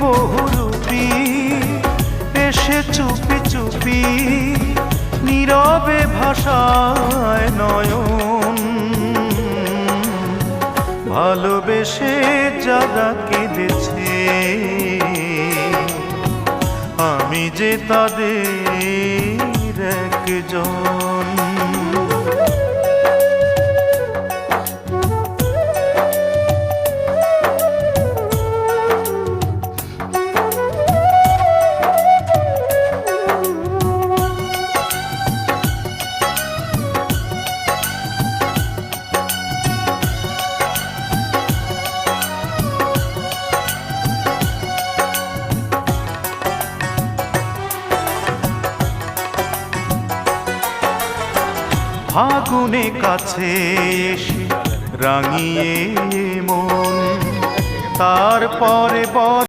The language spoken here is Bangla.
বহুরূপী এসে চুপি চুপি নীরবে ভাষায় নয়ন। ভালোবেসে যারা কেঁদেছে। আমি যে তাদের একজন। ফাগুনে কাছে এসে রাঙিয়ে মন। তারপরে